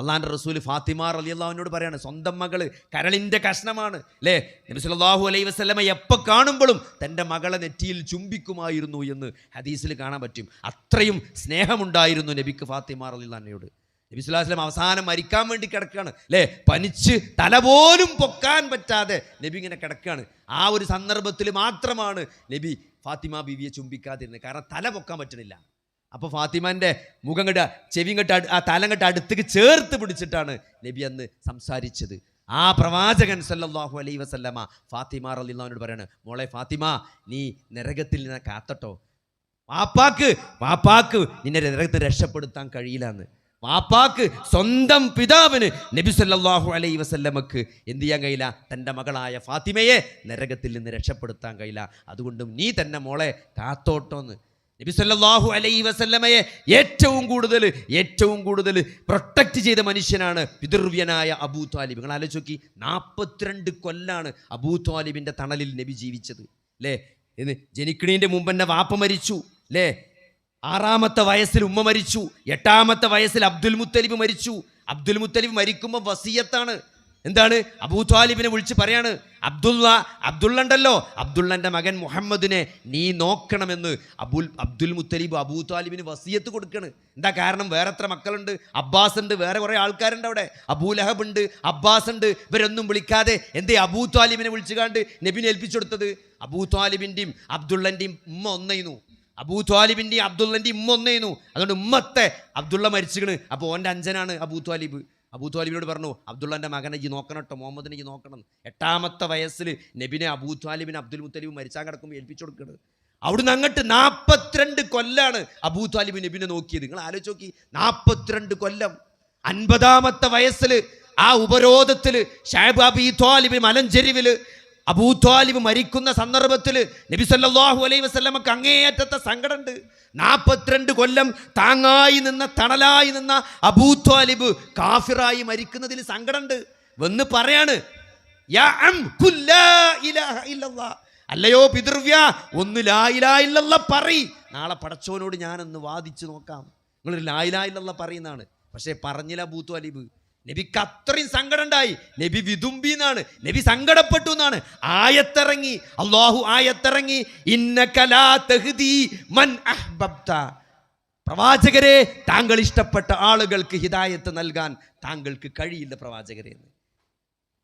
അള്ളാഹാന്റെ റസൂൽ ഫാത്തിമാർ അലി അള്ളാഹുവിനോട് പറയാണ് സ്വന്തം മകൾ കരളിന്റെ കഷ്ണമാണ് അല്ലേ നബി സല്ലല്ലാഹു അലൈഹി വസല്ലമ എപ്പോൾ കാണുമ്പോഴും തന്റെ മകളെ നെറ്റിയിൽ ചുംബിക്കുമായിരുന്നു എന്ന് ഹദീസിൽ കാണാൻ പറ്റും. അത്രയും സ്നേഹമുണ്ടായിരുന്നു നബിക്ക് ഫാത്തിമാർ അലി അള്ളഹാനോട് നബി സ്വല്ലല്ലാഹു വസ്ലം അവസാനം മരിക്കാൻ വേണ്ടി കിടക്കുകയാണ് അല്ലേ പനിച്ച് തല പോലും പൊക്കാൻ പറ്റാതെ നബി ഇങ്ങനെ കിടക്കുകയാണ് ആ ഒരു സന്ദർഭത്തിൽ മാത്രമാണ് നബി ഫാത്തിമ ബിവിയെ ചുംബിക്കാതിരുന്നത്. കാരണം തല പൊക്കാൻ പറ്റണില്ല. അപ്പോൾ ഫാത്തിമാന്റെ മുഖം കെട്ട് ചെവി കെട്ട് ആ തലം കെട്ട് അടുത്തേക്ക് ചേർത്ത് പിടിച്ചിട്ടാണ് നബി അന്ന് സംസാരിച്ചത്. ആ പ്രവാചകൻ സല്ലാഹു അലൈ വസല്ലമ ഫാത്തിമ റലിന്നോട് പറയാണ് മോളെ ഫാത്തിമ നീ നരകത്തിൽ നിന്ന് കാത്തട്ടോ. വാപ്പാക്ക് വാപ്പാക്ക് നിന്നെ നരകത്തിൽ രക്ഷപ്പെടുത്താൻ കഴിയില്ല എന്ന് വാപ്പാക്ക് സ്വന്തം പിതാവിന് നബി സല്ലാഹു അലൈ വസല്ലമക്ക് എന്ത് ചെയ്യാൻ കഴിയില്ല? തന്റെ മകളായ ഫാത്തിമയെ നരകത്തിൽ നിന്ന് രക്ഷപ്പെടുത്താൻ കഴിയില്ല. അതുകൊണ്ട് നീ തന്നെ മോളെ കാത്തോട്ടോന്ന്. നബി സല്ലല്ലാഹു അലൈഹി വസല്ലമയെ ഏറ്റവും കൂടുതൽ ഏറ്റവും കൂടുതൽ പ്രൊട്ടക്റ്റ് ചെയ്ത മനുഷ്യനാണ് പിതൃവ്യനായ അബൂ താലിബ്. നിങ്ങൾ ആലോചിച്ച് നോക്കി നാൽപ്പത്തിരണ്ട് കൊല്ലാണ് അബൂ താലിബിന്റെ തണലിൽ നബി ജീവിച്ചത്. അല്ലേ എന്ന് ജനിക്കണീന്റെ മുമ്പ് തന്നെ വാപ്പ മരിച്ചു. അല്ലേ ആറാമത്തെ വയസ്സിൽ ഉമ്മ മരിച്ചു. എട്ടാമത്തെ വയസ്സിൽ അബ്ദുൽ മുത്തലിബ് മരിച്ചു. അബ്ദുൽ മുത്തലിബ് മരിക്കുമ്പോൾ വസീയത്താണ്. എന്താണ്? അബൂ താലിബിനെ വിളിച്ച് പറയാണ് അബ്ദുള്ള അബ്ദുള്ള ഉണ്ടല്ലോ അബ്ദുള്ളന്റെ മകൻ മുഹമ്മദിനെ നീ നോക്കണമെന്ന് അബുൽ അബ്ദുൽ മുത്തലിബ് അബൂ താലിബിന് വസീയത്ത് കൊടുക്കണ്. എന്താ കാരണം? വേറെ എത്ര മക്കളുണ്ട്? അബ്ബാസ് ഉണ്ട് വേറെ കുറേ ആൾക്കാരുണ്ട് അവിടെ. അബൂ ലഹബ് ഉണ്ട് അബ്ബാസ് ഉണ്ട് ഇവരൊന്നും വിളിക്കാതെ എന്തേ അബൂ താലിബിനെ വിളിച്ചു കാണ്ട് നബിനെ ഏൽപ്പിച്ചു കൊടുത്തത് അബൂ താലിബിന്റെയും അബ്ദുള്ളന്റെയും ഉമ്മ ഒന്നയുന്നു അബൂ താലിബിന്റെയും അബ്ദുള്ളന്റെയും ഉമ്മ ഒന്നയുന്നു അതുകൊണ്ട് ഉമ്മത്തെ അബ്ദുള്ള മരിച്ചിക്കണ് അപ്പോൾ ഓന്റെ അഞ്ചനാണ് അബൂ ത്വാലിബ് അബൂ ത്വാലിബിനോട് പറഞ്ഞു അബ്ദുള്ളന്റെ മകനെ ഈ നോക്കണം കേട്ടോ മുഹമ്മദിനെ ഈ നോക്കണം. എട്ടാമത്തെ വയസ്സിൽ നബിനെ അബൂത്വാലിബിന് അബ്ദുൽ മുത്തലിബ് മരിച്ചാൻ കിടക്കുമ്പോൾ ഏൽപ്പിച്ചു കൊടുക്കുന്നത് അവിടുന്ന് അങ്ങോട്ട് നാൽപ്പത്തിരണ്ട് കൊല്ലാണ് അബൂത്വാലിബ് നബിനെ നോക്കിയത്. നിങ്ങൾ ആലോചിച്ച് നോക്കി നാൽപ്പത്തിരണ്ട് കൊല്ലം. അൻപതാമത്തെ വയസ്സിൽ ആ ഉപരോധത്തിൽ ഷാബ് അബി ത്വാലിബി മലഞ്ചെരിവിൽ അബൂ ത്വാലിബ് മരിക്കുന്ന സന്ദർഭത്തിൽ നബി സല്ലല്ലാഹു അലൈഹി വസല്ലമക്ക് അങ്ങേയറ്റത്തെ സങ്കടമുണ്ട്. നാൽപ്പത്തിരണ്ട് കൊല്ലം താങ്ങായി നിന്ന തണലായി നിന്ന അബൂത്വാലിബ് കാഫിറായി മരിക്കുന്നതിൽ സങ്കടമുണ്ട്. വന്ന് പറയാണ്. അല്ലയോ പിതൃവ്യ ഒന്ന് ലായിലായില്ല പറ നാളെ പടച്ചോനോട് ഞാനൊന്ന് വാദിച്ചു നോക്കാം. നിങ്ങളൊരു ലായിലായില്ല പറയുന്നതാണ്. പക്ഷേ പറഞ്ഞില്ല അബൂ ത്വാലിബ് നബിക്ക് അത്രയും സങ്കടം ഉണ്ടായി നബി വിതുമ്പി എന്നാണ്. നബി സങ്കടപ്പെട്ടു എന്നാണ്. ആയത്തിറങ്ങി. അള്ളാഹു ആയത്തിറങ്ങി. മൻ അഹ്ബബ്ത. പ്രവാചകരെ താങ്കൾ ഇഷ്ടപ്പെട്ട ആളുകൾക്ക് ഹിതായത്ത് നൽകാൻ താങ്കൾക്ക് കഴിയില്ല പ്രവാചകരെ എന്ന്.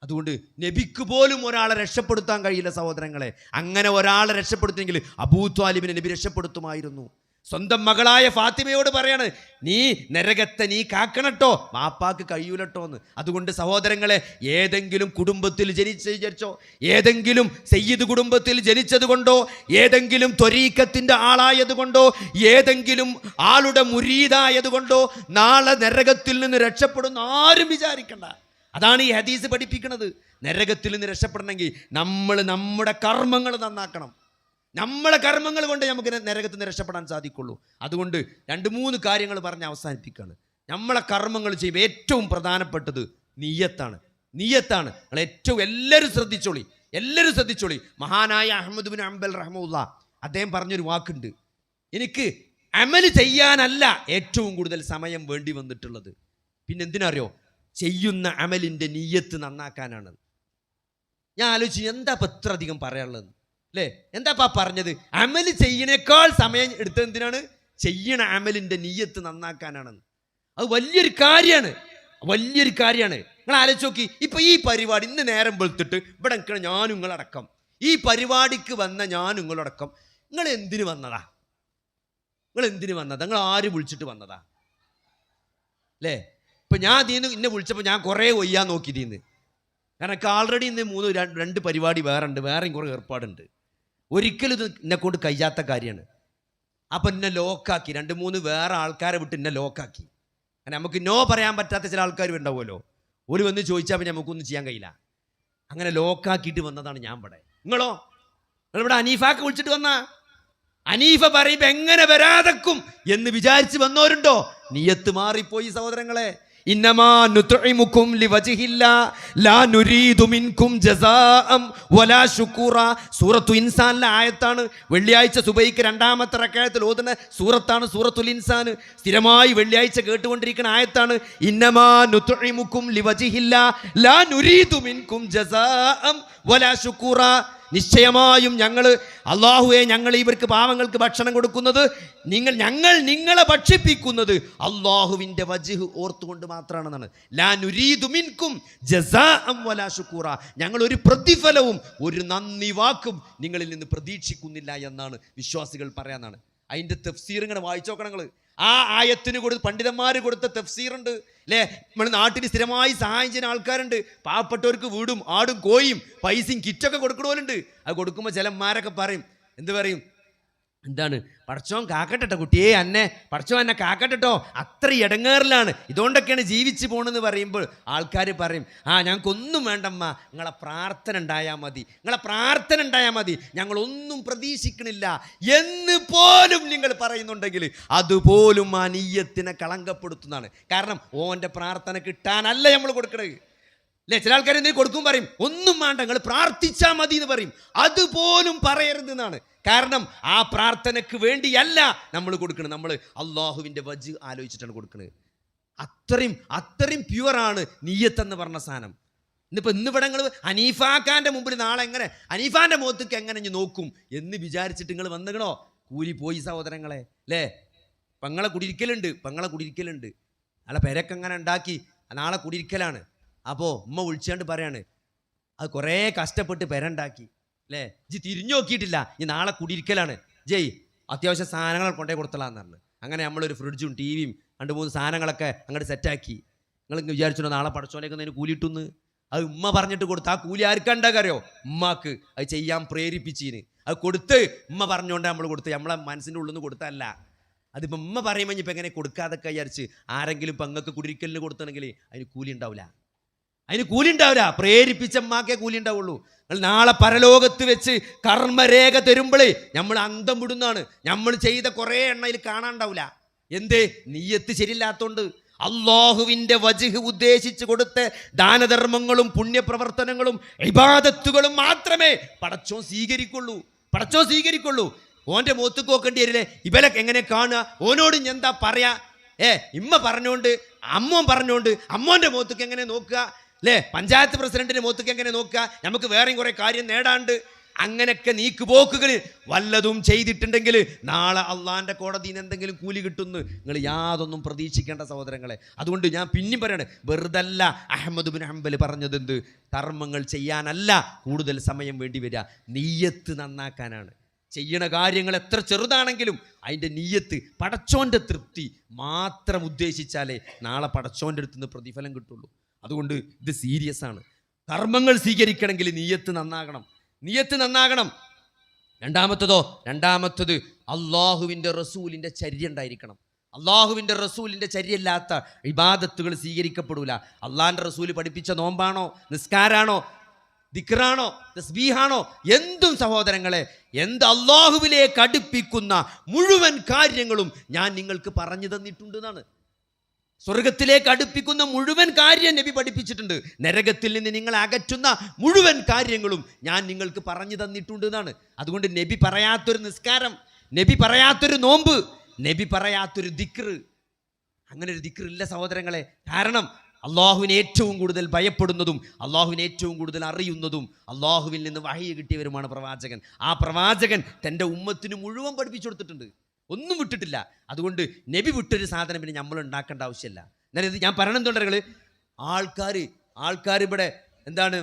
അതുകൊണ്ട് നബിക്ക് പോലും ഒരാളെ രക്ഷപ്പെടുത്താൻ കഴിയില്ല സഹോദരങ്ങളെ. അങ്ങനെ ഒരാളെ രക്ഷപ്പെടുത്തിയെങ്കിൽ അബൂ നബി രക്ഷപ്പെടുത്തുമായിരുന്നു. സ്വന്തം മകളായ ഫാത്തിമയോട് പറയാണ് നീ നരകത്തെ നീ കാക്കണട്ടോ മാപ്പാക്ക് കഴിയൂലട്ടോ എന്ന് അതുകൊണ്ട് സഹോദരങ്ങളെ ഏതെങ്കിലും കുടുംബത്തിൽ ജനിച്ച് വിചാരിച്ചോ ഏതെങ്കിലും സയ്യിദ് കുടുംബത്തിൽ ജനിച്ചത് കൊണ്ടോ ഏതെങ്കിലും ത്വരീക്കത്തിന്റെ ആളായത് കൊണ്ടോ ഏതെങ്കിലും ആളുടെ മുരീതായത് കൊണ്ടോ നാളെ നരകത്തിൽ നിന്ന് രക്ഷപ്പെടുന്ന ആരും വിചാരിക്കണ്ട. അതാണ് ഈ ഹദീസ് പഠിപ്പിക്കുന്നത് നരകത്തിൽ നിന്ന് രക്ഷപ്പെടണമെങ്കിൽ നമ്മൾ നമ്മുടെ കർമ്മങ്ങൾ നന്നാക്കണം. നമ്മളെ കർമ്മങ്ങൾ കൊണ്ട് നമുക്ക് നരകത്ത് നരകത്തിൽ നിന്ന് രക്ഷപ്പെടാൻ സാധിക്കുള്ളൂ. അതുകൊണ്ട് രണ്ട് മൂന്ന് കാര്യങ്ങൾ പറഞ്ഞ് അവസാനിപ്പിക്കുകയാണ്. നമ്മളെ കർമ്മങ്ങൾ ചെയ്യുമ്പോൾ ഏറ്റവും പ്രധാനപ്പെട്ടത് നീയത്താണ്. നീയത്താണ്. നിങ്ങൾ ഏറ്റവും എല്ലാവരും ശ്രദ്ധിച്ചോളി. എല്ലാവരും ശ്രദ്ധിച്ചോളി. മഹാനായ അഹമ്മദ് ബിൻ അംബൽ റഹ്മുല്ല അദ്ദേഹം പറഞ്ഞൊരു വാക്കുണ്ട്. എനിക്ക് അമൽ ചെയ്യാനല്ല ഏറ്റവും കൂടുതൽ സമയം വേണ്ടി വന്നിട്ടുള്ളത്. പിന്നെ എന്തിനറിയോ? ചെയ്യുന്ന അമലിന്റെ നീയത്ത് നന്നാക്കാനാണ്. ഞാൻ ആലോചിച്ചു എന്താ ഇപ്പം ഇത്ര അധികം പറയാനുള്ളത്? അല്ലേ എന്താ പാ പറഞ്ഞത്? അമൽ ചെയ്യണേക്കാൾ സമയം എടുത്ത എന്തിനാണ്? ചെയ്യണ അമലിന്റെ നീയത്ത് നന്നാക്കാനാണെന്ന്. അത് വലിയൊരു കാര്യമാണ് വലിയൊരു കാര്യമാണ് നിങ്ങൾ ആലോചിച്ച് നോക്കി. ഇപ്പം ഈ പരിപാടി ഇന്ന് നേരം വെളുത്തിട്ട് ഇവിടെ നിൽക്കണം ഞാനും നിങ്ങളടക്കം. ഈ പരിപാടിക്ക് വന്ന ഞാനും നിങ്ങളടക്കം. നിങ്ങൾ എന്തിന് വന്നതാ? നിങ്ങൾ എന്തിന് വന്നതാ? നിങ്ങൾ ആര് വിളിച്ചിട്ട് വന്നതാ? അല്ലേ ഇപ്പം ഞാൻ തീന്ന് ഇന്നെ വിളിച്ചപ്പോൾ ഞാൻ കുറേ ഒയ്യാൻ നോക്കി തീന്ന് കാരണം എനിക്ക് ആൾറെഡി ഇന്ന് മൂന്ന് രണ്ട് പരിപാടി വേറെ ഉണ്ട്. വേറെയും കുറേ ഏർപ്പാടുണ്ട്. ഒരിക്കലും ഇത് എന്നെ കൊണ്ട് കഴിയാത്ത കാര്യമാണ്. അപ്പം എന്നെ ലോക്കാക്കി രണ്ട് മൂന്ന് വേറെ ആൾക്കാരെ വിട്ട് എന്നെ ലോക്കാക്കി അങ്ങനെ നമുക്ക് നോ പറയാൻ പറ്റാത്ത ചില ആൾക്കാർ ഉണ്ടാവുമല്ലോ. ഒരു വന്ന് ചോദിച്ചാൽ പിന്നെ നമുക്കൊന്നും ചെയ്യാൻ കഴിയില്ല. അങ്ങനെ ലോക്കാക്കിയിട്ട് വന്നതാണ് ഞാൻ ഇവിടെ. നിങ്ങളോ? നിങ്ങളിവിടെ അനീഫാക്ക് വിളിച്ചിട്ട് വന്ന? അനീഫ പറയുമ്പോൾ എങ്ങനെ വരാതെക്കും എന്ന് വിചാരിച്ച് വന്നവരുണ്ടോ? നീയത്ത് മാറിപ്പോയി സഹോദരങ്ങളെ. സൂറത്തു ഇൻസാനിലെ ആയത്താണ് വെള്ളിയാഴ്ച സുബൈക്ക് രണ്ടാമത്തെ റക്കായത്തിൽ ഓതുന്ന സൂറത്താണ് സൂറത്തുൽ ഇൻസാൻ. സ്ഥിരമായി വെള്ളിയാഴ്ച കേട്ടുകൊണ്ടിരിക്കുന്ന ആയത്താണ് ഇന്നമാ നുത്ഇമുക്കും ലിവജ്ഹില്ലാ ലാ നുരീദു മിൻകും ജസാഅം വലാ ശുക്കൂറ. നിശ്ചയമായും ഞങ്ങൾ അള്ളാഹുവെ ഞങ്ങൾ ഇവർക്ക് പാവങ്ങൾക്ക് ഭക്ഷണം കൊടുക്കുന്നത് നിങ്ങൾ ഞങ്ങൾ നിങ്ങളെ ഭക്ഷിപ്പിക്കുന്നത് അള്ളാഹുവിന്റെ വജുഹ് ഓർത്തുകൊണ്ട് മാത്രമാണെന്നാണ്. ലാനുരീതുമിൻകും ജസാ വലാ ശുക്കൂറ. ഞങ്ങൾ ഒരു പ്രതിഫലവും ഒരു നന്ദി വാക്കും നിങ്ങളിൽ നിന്ന് പ്രതീക്ഷിക്കുന്നില്ല എന്നാണ് വിശ്വാസികൾ പറയാന്നാണ് അതിന്റെ തഫ്സീർ ഇങ്ങനെ വായിച്ചു നോക്കണം നിങ്ങൾ ആ ആയത്തിന് കൊടുത്ത് പണ്ഡിതന്മാർ കൊടുത്ത തഫ്സീറുണ്ട് അല്ലേ നമ്മൾ നാട്ടിന് സ്ഥിരമായി സഹായം ചെയ്യുന്ന ആൾക്കാരുണ്ട്. പാവപ്പെട്ടവർക്ക് വീടും ആടും കോയും പൈസയും കിറ്റൊക്കെ കൊടുക്കണമല്ലുണ്ട് അത് കൊടുക്കുമ്പോൾ ചിലന്മാരൊക്കെ പറയും എന്ത് പറയും? എന്താണ്? പടച്ചോൻ കാക്കട്ടെട്ടോ കുട്ടിയെ അന്നെ. പടച്ചോൻ എന്നെ കാക്കട്ടെട്ടോ. അത്ര ഇടങ്ങേറിലാണ് ഇതുകൊണ്ടൊക്കെയാണ് ജീവിച്ചു പോണെന്ന് പറയുമ്പോൾ ആൾക്കാർ പറയും ആ ഞങ്ങൾക്കൊന്നും വേണ്ടമ്മ. നിങ്ങളെ പ്രാർത്ഥന ഉണ്ടായാൽ മതി. നിങ്ങളെ പ്രാർത്ഥന ഉണ്ടായാൽ മതി. ഞങ്ങളൊന്നും പ്രതീക്ഷിക്കണില്ല. എന്ന് പോലും നിങ്ങൾ പറയുന്നുണ്ടെങ്കിൽ അതുപോലും ആ നീയത്തിനെ കളങ്കപ്പെടുത്തുന്നതാണ്. കാരണം ഓന്റെ പ്രാർത്ഥന കിട്ടാനല്ല നമ്മൾ കൊടുക്കണത്. അല്ലേ? ചില ആൾക്കാർ എന്തെങ്കിലും കൊടുക്കും പറയും. ഒന്നും വേണ്ട നിങ്ങൾ പ്രാർത്ഥിച്ചാൽ മതി എന്ന് പറയും. അതുപോലും പറയരുത് എന്നാണ്. കാരണം ആ പ്രാർത്ഥനയ്ക്ക് വേണ്ടിയല്ല നമ്മൾ കൊടുക്കുന്നത് നമ്മൾ അള്ളാഹുവിന്റെ വജ് ആലോചിച്ചിട്ടാണ് കൊടുക്കുന്നത് അത്രയും അത്രയും പ്യുവറാണ് നീയത്തെന്ന് പറഞ്ഞ സാധനം. ഇന്നിപ്പോൾ ഇന്നിവിടെ നിങ്ങൾ അനീഫാക്കാന്റെ മുമ്പിൽ നാളെ എങ്ങനെ അനീഫാന്റെ മുഖത്തേക്ക് എങ്ങനെ ഇനി നോക്കും എന്ന് വിചാരിച്ചിട്ട് നിങ്ങൾ വന്നുകണോ കൂലി പോയി സഹോദരങ്ങളെ അല്ലേ? പെങ്ങളെ കുടിയിരിക്കലുണ്ട് പെങ്ങളെ കുടിയിരിക്കലുണ്ട്. അല്ല പെരക്കെങ്ങനെ ഉണ്ടാക്കി? നാളെ കുടിരിക്കലാണ് അപ്പോൾ ഉമ്മ വിളിച്ചാണ്ട് പറയാണ് അത് കുറേ കഷ്ടപ്പെട്ട് പെരണ്ടാക്കി അല്ലേ ജി തിരിഞ്ഞു നോക്കിയിട്ടില്ല ഈ നാളെ കുടിയിരിക്കലാണ്. ജയ് അത്യാവശ്യം സാധനങ്ങൾ കൊണ്ടേ കൊടുത്തലാന്ന് പറഞ്ഞു. അങ്ങനെ നമ്മളൊരു ഫ്രിഡ്ജും ടി വിയും രണ്ട് മൂന്ന് സാധനങ്ങളൊക്കെ അങ്ങോട്ട് സെറ്റാക്കി. നിങ്ങൾ വിചാരിച്ചോ നാളെ പടച്ചോനേക്ക് അതിന് കൂലിയിട്ടുന്ന്? അത് ഉമ്മ പറഞ്ഞിട്ട് കൊടുത്ത് ആ കൂലി ആർക്കണ്ടാക്കറിയോ ഉമ്മാക്ക്. അത് ചെയ്യാൻ പ്രേരിപ്പിച്ചീന്. അത് കൊടുത്ത് ഉമ്മ പറഞ്ഞുകൊണ്ട് നമ്മൾ കൊടുത്ത് നമ്മളെ മനസ്സിന്റെ ഉള്ളിൽ നിന്ന് കൊടുത്തല്ല അതിപ്പോൾ ഉമ്മ പറയുമ്പോൾ ഇപ്പം എങ്ങനെ കൊടുക്കാതൊക്കെ വിചാരിച്ച് ആരെങ്കിലും പെങ്ങൾക്ക് കുടിരിക്കലിന് കൊടുത്തണമെങ്കിൽ അതിന് കൂലി ഉണ്ടാവില്ല അതിന് കൂലി ഉണ്ടാവില്ല പ്രേരിപ്പിച്ച അമ്മാക്കേ കൂലി ഉണ്ടാവുള്ളൂ നാളെ പരലോകത്ത് വെച്ച് കർമ്മരേഖ തരുമ്പോഴേ നമ്മൾ അന്തം വിടുന്നതാണ്. നമ്മൾ ചെയ്ത കുറേ എണ്ണയിൽ കാണാണ്ടാവില്ല. എന്തേ? നീയത്ത് ശരിയില്ലാത്തോണ്ട്. അള്ളാഹുവിന്റെ വജുഹ് ഉദ്ദേശിച്ച് കൊടുത്ത ദാനധർമ്മങ്ങളും പുണ്യപ്രവർത്തനങ്ങളും ഇബാദത്തുകളും മാത്രമേ പടച്ചോ സ്വീകരിക്കുള്ളൂ. പടച്ചോ സ്വീകരിക്കുള്ളൂ. ഓന്റെ മുഖത്ത് നോക്കേണ്ടി വരില്ലേ? ഇവലൊക്കെ എങ്ങനെ കാണുക? ഓനോട് ഞാൻ എന്താ പറയാ? ഏ ഇമ്മ പറഞ്ഞോണ്ട് അമ്മോൻ പറഞ്ഞോണ്ട് അമ്മോന്റെ മൂത്തുക്ക് എങ്ങനെ നോക്കുക? അല്ലേ പഞ്ചായത്ത് പ്രസിഡന്റിന് മുഖത്തേക്ക് എങ്ങനെ നോക്കുക? നമുക്ക് വേറെയും കുറേ കാര്യം നേടാണ്ട്. അങ്ങനെയൊക്കെ നീക്കുപോക്കുകൾ വല്ലതും ചെയ്തിട്ടുണ്ടെങ്കിൽ നാളെ അള്ളാന്റെ കോടതിയിൽ എന്തെങ്കിലും കൂലി കിട്ടുന്നു നിങ്ങൾ യാതൊന്നും പ്രതീക്ഷിക്കേണ്ട സഹോദരങ്ങളെ. അതുകൊണ്ട് ഞാൻ പിന്നെയും പറയണേ വെറുതല്ല അഹമ്മദ് ബിൻ ഹംബൽ പറഞ്ഞത് എന്ത്? കർമ്മങ്ങൾ ചെയ്യാനല്ല കൂടുതൽ സമയം വേണ്ടി വരിക. നീയത്ത് നന്നാക്കാനാണ്. ചെയ്യണ കാര്യങ്ങൾ എത്ര ചെറുതാണെങ്കിലും അതിന്റെ നീയത്ത് പടച്ചോന്റെ തൃപ്തി മാത്രം ഉദ്ദേശിച്ചാലേ നാളെ പടച്ചോന്റെ അടുത്ത് നിന്ന് പ്രതിഫലം കിട്ടുള്ളൂ. അതുകൊണ്ട് ഇത് സീരിയസ് ആണ്. കർമ്മങ്ങൾ സ്വീകരിക്കണമെങ്കിൽ നീയത്ത് നന്നാകണം. നീയത്ത് നന്നാകണം. രണ്ടാമത്തതോ രണ്ടാമത്തത് അള്ളാഹുവിന്റെ റസൂലിന്റെ ചര്യ ഉണ്ടായിരിക്കണം. അള്ളാഹുവിന്റെ റസൂലിന്റെ ചര്യല്ലാത്ത ഇബാദത്തുകൾ സ്വീകരിക്കപ്പെടൂല. അള്ളാഹിന്റെ റസൂൽ പഠിപ്പിച്ച നോമ്പാണോ നിസ്കാരാണോ ദിക്റാണോ തസ്ബീഹാണോ എന്തും സഹോദരങ്ങളെ എന്ത് അള്ളാഹുവിലേക്ക് അടുപ്പിക്കുന്ന മുഴുവൻ കാര്യങ്ങളും ഞാൻ നിങ്ങൾക്ക് പറഞ്ഞു തന്നിട്ടുണ്ട് എന്നാണ് സ്വർഗത്തിലേക്ക് അടുപ്പിക്കുന്ന മുഴുവൻ കാര്യം നബി പഠിപ്പിച്ചിട്ടുണ്ട്. നരകത്തിൽ നിന്ന് നിങ്ങളെ അകറ്റുന്ന മുഴുവൻ കാര്യങ്ങളും ഞാൻ നിങ്ങൾക്ക് പറഞ്ഞു തന്നിട്ടുണ്ട് എന്നാണ്. അതുകൊണ്ട് നബി പറയാത്തൊരു നിസ്കാരം നബി പറയാത്തൊരു നോമ്പ് നബി പറയാത്തൊരു ദിക്ർ അങ്ങനെ ഒരു ദിക്ർ ഇല്ല സഹോദരങ്ങളെ. കാരണം അള്ളാഹുവിന് ഏറ്റവും കൂടുതൽ ഭയപ്പെടുന്നതും അള്ളാഹുവിന് ഏറ്റവും കൂടുതൽ അറിയുന്നതും അള്ളാഹുവിൽ നിന്ന് വഹയ്യ കിട്ടിയവരുമാണ് പ്രവാചകൻ. ആ പ്രവാചകൻ തന്റെ ഉമ്മത്തിന് മുഴുവൻ പഠിപ്പിച്ചു കൊടുത്തിട്ടുണ്ട്. ഒന്നും വിട്ടിട്ടില്ല. അതുകൊണ്ട് നബി വിട്ടൊരു സാധനം പിന്നെ നമ്മൾ ഉണ്ടാക്കേണ്ട ആവശ്യമില്ല. എന്നാൽ ഇത് ഞാൻ പറയണെന്തുണ്ടെങ്കിൽ ആൾക്കാർ ആൾക്കാർ ഇവിടെ എന്താണ്?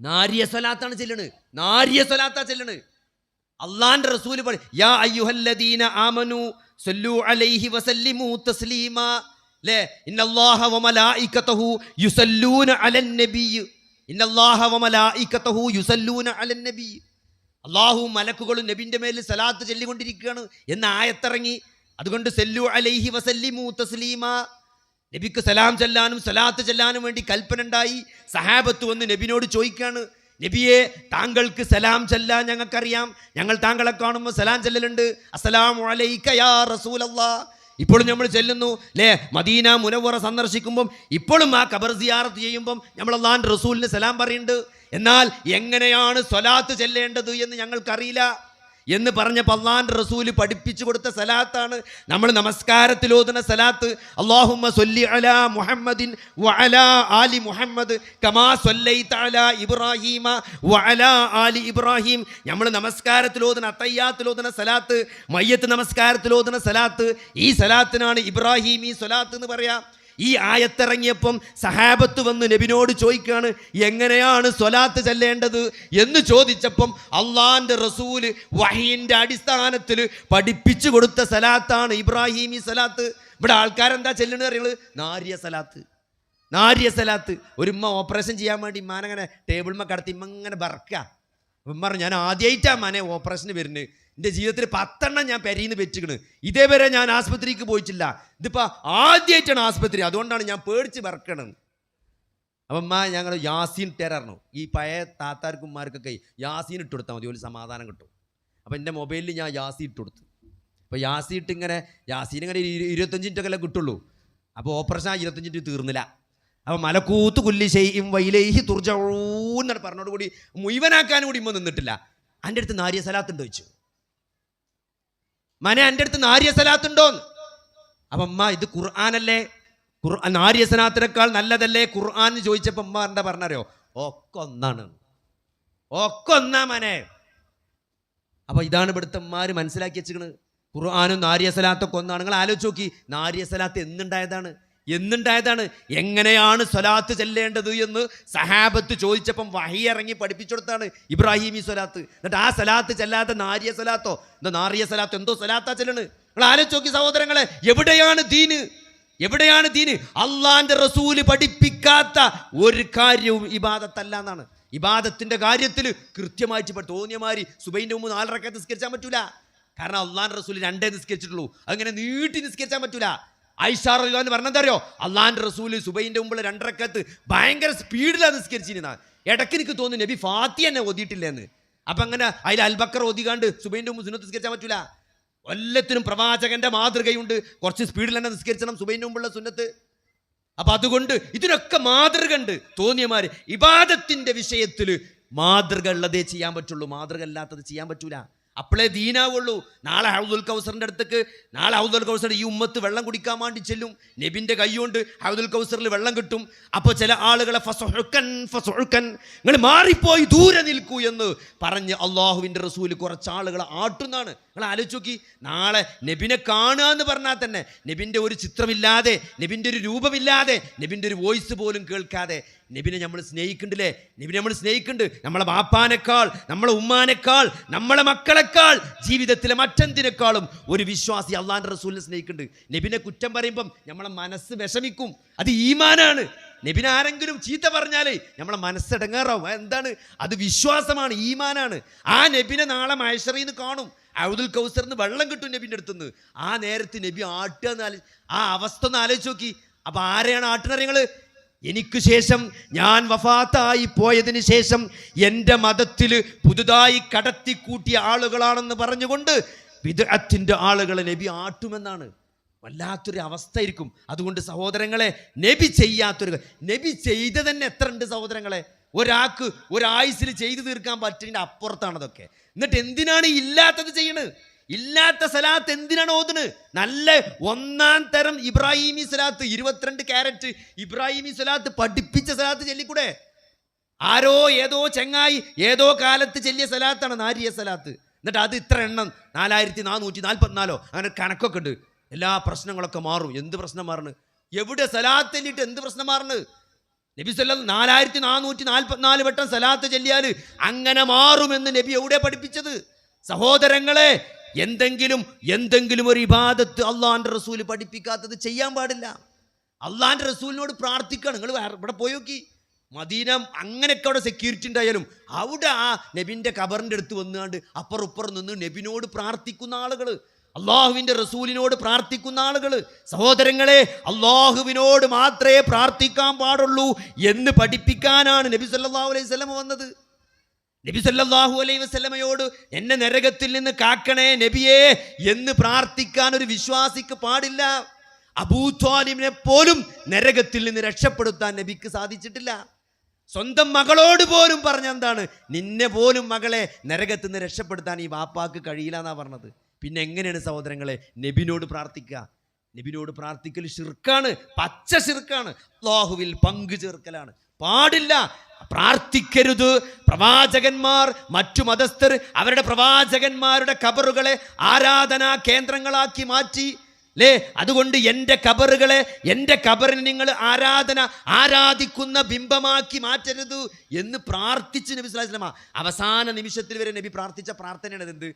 നാരിയ സ്വലാത്താണ് ചെല്ലണ്. നാരിയ സ്വലാത്താ ചെല്ലണ്. അള്ളാന്റെ റസൂൽ യാ അയ്യുഹല്ലദീന ആമനു സല്ലു അലൈഹി വസല്ലിമു തസ്ലീമാ. ലേ ഇന്നല്ലാഹ വമലായികതഹു യുസല്ലൂന അലൻ നബി ഇന്നല്ലാഹ വമലായികതഹു യുസല്ലൂന അലൻ നബിയ്യ് അള്ളാഹുവും മലക്കുകളും നബിന്റെ മേലിൽ സലാത്ത് ചൊല്ലിക്കൊണ്ടിരിക്കുകയാണ്. എന്ന് ആയത്തിറങ്ങി. അതുകൊണ്ട് സെല്ലു അലൈഹി വസല്ലിമു തസ്ലീമ. നബിക്ക് സലാം ചെല്ലാനും സലാത്ത് ചെല്ലാനും വേണ്ടി കൽപ്പന ഉണ്ടായി. സഹാബത്ത് വന്ന് നബിനോട് ചോദിക്കുകയാണ് നബിയെ താങ്കൾക്ക് സലാം ചെല്ലാൻ ഞങ്ങൾക്കറിയാം. ഞങ്ങൾ താങ്കളെ കാണുമ്പോൾ സലാം ചെല്ലലുണ്ട്. അസ്സലാമു അലൈക്കയാ റസൂലല്ലാ. ഇപ്പോഴും നമ്മൾ ചെല്ലുന്നു അല്ലേ മദീന മുനവറ സന്ദർശിക്കുമ്പം ഇപ്പോഴും ആ കബർ സിയാറത്ത് ചെയ്യുമ്പം നമ്മൾ അള്ളാൻ റസൂലിന് സലാം പറയുന്നുണ്ട്. എന്നാൽ എങ്ങനെയാണ് സ്വലാത്ത് ചെല്ലേണ്ടത് എന്ന് ഞങ്ങൾക്കറിയില്ല. എന്ന് പറഞ്ഞപ്പോൾ പള്ളാൻ റസൂൽ പഠിപ്പിച്ചു കൊടുത്ത സലാത്താണ്. നമ്മൾ നമസ്കാരത്തിൽ ഓതുന്ന സലാത്ത് അള്ളാഹുമ്മ മുഹമ്മദിൻ ആലി കമാ ആലി ഇബ്രാഹിം. നമ്മൾ നമസ്കാരത്തിൽ ഓതുന്ന അത്തയ്യാത്തിൽ ഓതുന്ന സലാത്ത് മയ്യത്ത് നമസ്കാരത്തിൽ ഓതുന്ന സലാത്ത് ഈ സലാത്തിനാണ് ഇബ്രാഹിം ഈ സലാത്ത് എന്ന് പറയാം. ഈ ആയത്തിറങ്ങിയപ്പം സഹാബത്ത് വന്ന് നബിനോട് ചോദിക്കുകയാണ് എങ്ങനെയാണ് സ്വലാത്ത് ചെല്ലേണ്ടത്? എന്ന് ചോദിച്ചപ്പം അള്ളാന്റെ റസൂൽ വഹീന്റെ അടിസ്ഥാനത്തിൽ പഠിപ്പിച്ചു കൊടുത്ത സലാത്താണ് ഇബ്രാഹിമി സലാത്ത്. ഇവിടെ ആൾക്കാരെന്താ ചെല്ലണത് അറിയുന്നത്? നാര്യ സലാത്ത്. നാര്യ സലാത്ത്. ഒരുമ്മ ഓപ്പറേഷൻ ചെയ്യാൻ വേണ്ടി ഇമ്മാനങ്ങനെ ടേബിൾമ്മ കടത്തി ഇമ്മ ഇങ്ങനെ ബറക്കുക ഉമ്മ ഞാൻ ആദ്യമായിട്ടാണ് മനെ ഓപ്പറേഷന് വരുന്നത്. എന്റെ ജീവിതത്തിൽ പത്തെണ്ണം ഞാൻ പെരീന്ന് വെച്ചിക്കണ്. ഇതേവരെ ഞാൻ ആസ്പത്രിക്ക് പോയിട്ടില്ല. ഇതിപ്പോൾ ആദ്യമായിട്ടാണ് ആസ്പത്രി. അതുകൊണ്ടാണ് ഞാൻ പേടിച്ച് വിറക്കണത് അപ്പം ഞങ്ങൾ യാസീൻ ടെററിനു. ഈ പഴയ താത്താർക്കുമാർക്കൊക്കെ യാസീൻ ഇട്ട് കൊടുത്താൽ മതി. ഒരു സമാധാനം കിട്ടും. അപ്പം എന്റെ മൊബൈലിൽ ഞാൻ യാസി ഇട്ട് കൊടുത്തു. അപ്പോൾ യാസി ഇട്ട് ഇങ്ങനെ യാസീൻ ഇങ്ങനെ ഇരു- ഇരുപത്തഞ്ച് മിനിറ്റൊക്കെ കിട്ടുള്ളൂ. അപ്പോൾ ഓപ്പറേഷൻ ആ ഇരുപത്തഞ്ച് മിനിറ്റ് തീർന്നില്ല. അപ്പോൾ മലക്കൂത്ത് കുല്ലി ചെയ്യും വൈലേഹി തുർജൂന്നാണ് പറഞ്ഞോട് കൂടി മുഴുവനാക്കാനും കൂടി ഇമ്മ നിന്നിട്ടില്ല. എന്റെ അടുത്ത് നാരിയ സലാത്തുണ്ട് ചോദിച്ചു. മനെ എന്റെ അടുത്ത് നാരിയ സലാത്തുണ്ടോന്ന്? അപ്പം അമ്മ ഇത് ഖുർആാനല്ലേ? ഖുർആൻ നാരിയ സലാത്തിനേക്കാൾ നല്ലതല്ലേ ഖുർആൻ ചോദിച്ചപ്പോൾ അമ്മ എന്താ പറഞ്ഞറിയോ? ഒക്കെ ഒന്നാണ് ഒക്കെ ഒന്നാ മനെ. അപ്പൊ ഇതാണ് ഇവിടുത്തെ അമ്മമാർ മനസ്സിലാക്കി വെച്ചിരിക്കുന്നത് ഖുർആാനും നാരിയ സലാത്തൊക്കെ ഒന്നാണ്. നിങ്ങൾ ആലോചിച്ച് നോക്കി. നാരിയ സലാത്ത് എന്നുണ്ടായതാണ്. എന്നുണ്ടായതാണ്. എങ്ങനെയാണ് സ്വലാത്ത് ചെല്ലേണ്ടത് എന്ന് സഹാബത്ത് ചോദിച്ചപ്പം വഹി ഇറങ്ങി പഠിപ്പിച്ചു കൊടുത്താണ് ഇബ്രാഹിമി സ്വലാത്ത്. എന്നിട്ട് ആ സ്വലാത്ത് ചെല്ലാത്ത നാരിയ സ്വലാത്തോ? എന്താ നാരിയ സ്വലാത്ത്? എന്തോ സ്വലാത്താ ചെല്ലണ്. നിങ്ങൾ ആലോചിച്ച് നോക്കി സഹോദരങ്ങളെ എവിടെയാണ് ദീന്? എവിടെയാണ് ദീന്? അള്ളാന്റെ റസൂൽ പഠിപ്പിക്കാത്ത ഒരു കാര്യവും ഇബാദത്തല്ല എന്നാണ്. ഇബാദത്തിന്റെ കാര്യത്തിൽ കൃത്യമായിട്ട് ഇപ്പൊ തോന്നിയമാരി സുബൈന്റെ മുമ്പ് നാലരക്കെ നിസ്കരിച്ചാൻ പറ്റൂല. കാരണം അള്ളാൻ റസൂൽ രണ്ടേ നിസ്കരിച്ചിട്ടുള്ളൂ. അങ്ങനെ നീട്ടി നിസ്കരിച്ചാൻ പറ്റൂല. ഐഷാർ എന്ന് പറഞ്ഞെന്താ അറിയോ? അള്ളാന്റെ റസൂൽ സുബൈന്റെ മുമ്പിൽ രണ്ടരക്കത്ത് ഭയങ്കര സ്പീഡിലാണ് നിസ്കരിച്ചിരുന്ന ഇടയ്ക്ക് എനിക്ക് തോന്നുന്നു നബി ഫാത്തി തന്നെ ഓതിയിട്ടില്ലെന്ന്. അപ്പം അങ്ങനെ അതിൽ അൽബക്കർ ഓതികാണ്ട് സുബൈന്റെ മുമ്പ് സുന്നത്ത് നിസ്കരിച്ചാൻ പറ്റൂല. എല്ലാത്തിനും പ്രവാചകന്റെ മാതൃകയുണ്ട്. കുറച്ച് സ്പീഡിൽ തന്നെ നിസ്കരിച്ചണം സുബൈന്റെ മുമ്പുള്ള സുന്നത്ത്. അപ്പം അതുകൊണ്ട് ഇതിനൊക്കെ മാതൃക ഉണ്ട് തോന്നിയമാർ ഇബാദത്തിന്റെ വിഷയത്തിൽ മാതൃക ഉള്ളതേ ചെയ്യാൻ പറ്റുള്ളൂ. മാതൃക അല്ലാത്തത് ചെയ്യാൻ പറ്റൂല. അപ്പോഴേ ദീനാവുള്ളൂ. നാളെ ഹൗദുൽ കൗസറിന്റെ അടുത്തേക്ക് നാളെ ഹൗദുൽ കൗസർ ഈ ഉമ്മത്ത് വെള്ളം കുടിക്കാൻ വേണ്ടി ചെല്ലും. നബിന്റെ കൈകൊണ്ട് ഹൗദുൽ കൗസറിൽ വെള്ളം കിട്ടും. അപ്പോൾ ചില ആളുകളെ ഫസൊഴുക്കൻ ഫസൊഴുക്കൻ നിങ്ങൾ മാറിപ്പോയി ദൂരെ നിൽക്കൂ എന്ന് പറഞ്ഞ് അള്ളാഹുവിന്റെ റസൂൽ കുറച്ച് ആളുകളെ ആട്ടുന്നാണ്. നിങ്ങൾ ആലോചിച്ച് നോക്കി. നാളെ നബിനെ കാണുക എന്ന് പറഞ്ഞാൽ തന്നെ നബിന്റെ ഒരു ചിത്രമില്ലാതെ നബിന്റെ ഒരു രൂപമില്ലാതെ നബിന്റെ ഒരു വോയിസ് പോലും കേൾക്കാതെ നബിനെ നമ്മൾ സ്നേഹിക്കുന്നുണ്ടല്ലേ? നബിനെ നമ്മൾ സ്നേഹിക്കുന്നുണ്ട്. നമ്മളെ ബാപ്പാനേക്കാൾ നമ്മളെ ഉമ്മാനേക്കാൾ നമ്മളെ മക്കളെക്കാൾ ജീവിതത്തിലെ മറ്റെന്തിനേക്കാളും ഒരു വിശ്വാസി അള്ളാന്റെ റസൂലിനെ സ്നേഹിക്കുന്നുണ്ട്. നബിനെ കുറ്റം പറയുമ്പം നമ്മളെ മനസ്സ് വിഷമിക്കും. അത് ഈമാനാണ്. നബിനെ ആരെങ്കിലും ചീത്ത പറഞ്ഞാലേ നമ്മളെ മനസ്സടങ്ങാറാവും എന്താണ്? അത് വിശ്വാസമാണ് ഈമാനാണ്. ആ നബിനെ നാളെ മഹേശ്വറിന്ന് കാണും. ഔദുൽ കൗസറിന്ന് വെള്ളം കിട്ടും നബിന്റെ അടുത്തുനിന്ന്. ആ നേരത്ത് നബി ആട്ടുക എന്ന് ആ അവസ്ഥ ഒന്ന് ആലോചിച്ച് നോക്കി. അപ്പോൾ ആരെയാണ് ആട്ടുന്നറിയങ്ങൾ എനിക്ക് ശേഷം ഞാൻ വഫാത്തായി പോയതിന് ശേഷം എന്റെ മതത്തിൽ പുതുതായി കടത്തിക്കൂട്ടിയ ആളുകളാണെന്ന് പറഞ്ഞുകൊണ്ട് വിദഗ്ധത്തിന്റെ ആളുകളെ നബി ആട്ടുമെന്നാണ്. വല്ലാത്തൊരു അവസ്ഥയായിരിക്കും. അതുകൊണ്ട് സഹോദരങ്ങളെ നബി ചെയ്യാത്തൊരു നബി ചെയ്ത് തന്നെ എത്ര ഉണ്ട് സഹോദരങ്ങളെ? ഒരാൾക്ക് ഒരായുസിൽ ചെയ്തു തീർക്കാൻ പറ്റുന്നതിന്റെ അപ്പുറത്താണതൊക്കെ. എന്നിട്ട് എന്തിനാണ് ഇല്ലാത്തത് ചെയ്യണത് ഇല്ലാത്ത സലാത്ത് എന്തിനാണ് ഓതുന്നത് നല്ല ഒന്നാം തരം ഇബ്രാഹിമി സലാത്ത് ഇരുപത്തിരണ്ട് ക്യാരറ്റ്. ഇബ്രാഹിമി സലാത്ത് പഠിപ്പിച്ച സലാത്ത് ചെല്ലിക്കൂടെ? ആരോ ഏതോ ചെങ്ങായി ഏതോ കാലത്ത് ചെല്ലിയ സലാത്താണ് നാരിയ സലാത്ത്. എന്നിട്ട് അത് ഇത്ര എണ്ണം നാലായിരത്തി നാനൂറ്റി നാൽപ്പത്തിനാലോ അങ്ങനെ കണക്കൊക്കെ ഉണ്ട്. എല്ലാ പ്രശ്നങ്ങളൊക്കെ മാറും. എന്ത് പ്രശ്നം മാറണ്? എവിടെ സലാത്ത് ചെല്ലിയിട്ട് എന്ത് പ്രശ്നം മാറണ്? നബി സല്ല നാലായിരത്തി നാനൂറ്റി നാൽപ്പത്തിനാല് വട്ടം സലാത്ത് ചെല്ലിയാൽ അങ്ങനെ മാറുമെന്ന് നബി എവിടെ പഠിപ്പിച്ചത്? സഹോദരങ്ങളെ എന്തെങ്കിലും എന്തെങ്കിലും ഒരു ഇബാദത്ത് അള്ളാഹാന്റെ റസൂൽ പഠിപ്പിക്കാത്തത് ചെയ്യാൻ പാടില്ല. അള്ളാഹാന്റെ റസൂലിനോട് പ്രാർത്ഥിക്കണം. നിങ്ങൾ ഇവിടെ പോയി നോക്കി. മദീന അങ്ങനെയൊക്കെ അവിടെ സെക്യൂരിറ്റി ഉണ്ടായാലും അവിടെ ആ നബിന്റെ കബറിന്റെ അടുത്ത് വന്നുകൊണ്ട് അപ്പുറപ്പുറം നിന്ന് നബിനോട് പ്രാർത്ഥിക്കുന്ന ആളുകൾ അള്ളാഹുവിന്റെ റസൂലിനോട് പ്രാർത്ഥിക്കുന്ന ആളുകൾ സഹോദരങ്ങളെ അള്ളാഹുവിനോട് മാത്രമേ പ്രാർത്ഥിക്കാൻ പാടുള്ളൂ എന്ന് പഠിപ്പിക്കാനാണ് നബി സല്ലാ അലൈഹി വസല്ലം വന്നത്. നബി സല്ലാഹു അലൈ വസ്ലമയോട് എന്നെ നരകത്തിൽ നിന്ന് കാക്കണേ നബിയേ എന്ന് പ്രാർത്ഥിക്കാൻ ഒരു വിശ്വാസിക്ക് പാടില്ല. അബൂത്വാലിമിനെ പോലും നരകത്തിൽ നിന്ന് രക്ഷപ്പെടുത്താൻ നബിക്ക് സാധിച്ചിട്ടില്ല. സ്വന്തം മകളോട് പോലും പറഞ്ഞ എന്താണ്? നിന്നെ പോലും മകളെ നരകത്തിൽ നിന്ന് രക്ഷപ്പെടുത്താൻ ഈ വാപ്പാക്ക് കഴിയില്ല എന്നാ പറഞ്ഞത്. പിന്നെ എങ്ങനെയാണ് സഹോദരങ്ങളെ നബിനോട് പ്രാർത്ഥിക്കുക? നബിനോട് പ്രാർത്ഥിക്കൽ ഷിർക്കാണ് പച്ച ഷിർക്കാണ് അള്ളാഹുവിൽ പങ്കു ചേർക്കലാണ്. പാടില്ല. പ്രാർത്ഥിക്കരുത്. പ്രവാചകന്മാർ മറ്റു മതസ്ഥർ അവരുടെ പ്രവാചകന്മാരുടെ കബറുകളെ ആരാധനാ കേന്ദ്രങ്ങളാക്കി മാറ്റി. ലേ അതുകൊണ്ട് എന്റെ കബറുകളെ എന്റെ കബറിന് നിങ്ങൾ ആരാധന ആരാധിക്കുന്ന ബിംബമാക്കി മാറ്റരുത് എന്ന് പ്രാർത്ഥിച്ച് നബി സ്വലാസ്ലമ അവസാന നിമിഷത്തിൽ വരെ നബി പ്രാർത്ഥിച്ച പ്രാർത്ഥനയാണ് എന്ത്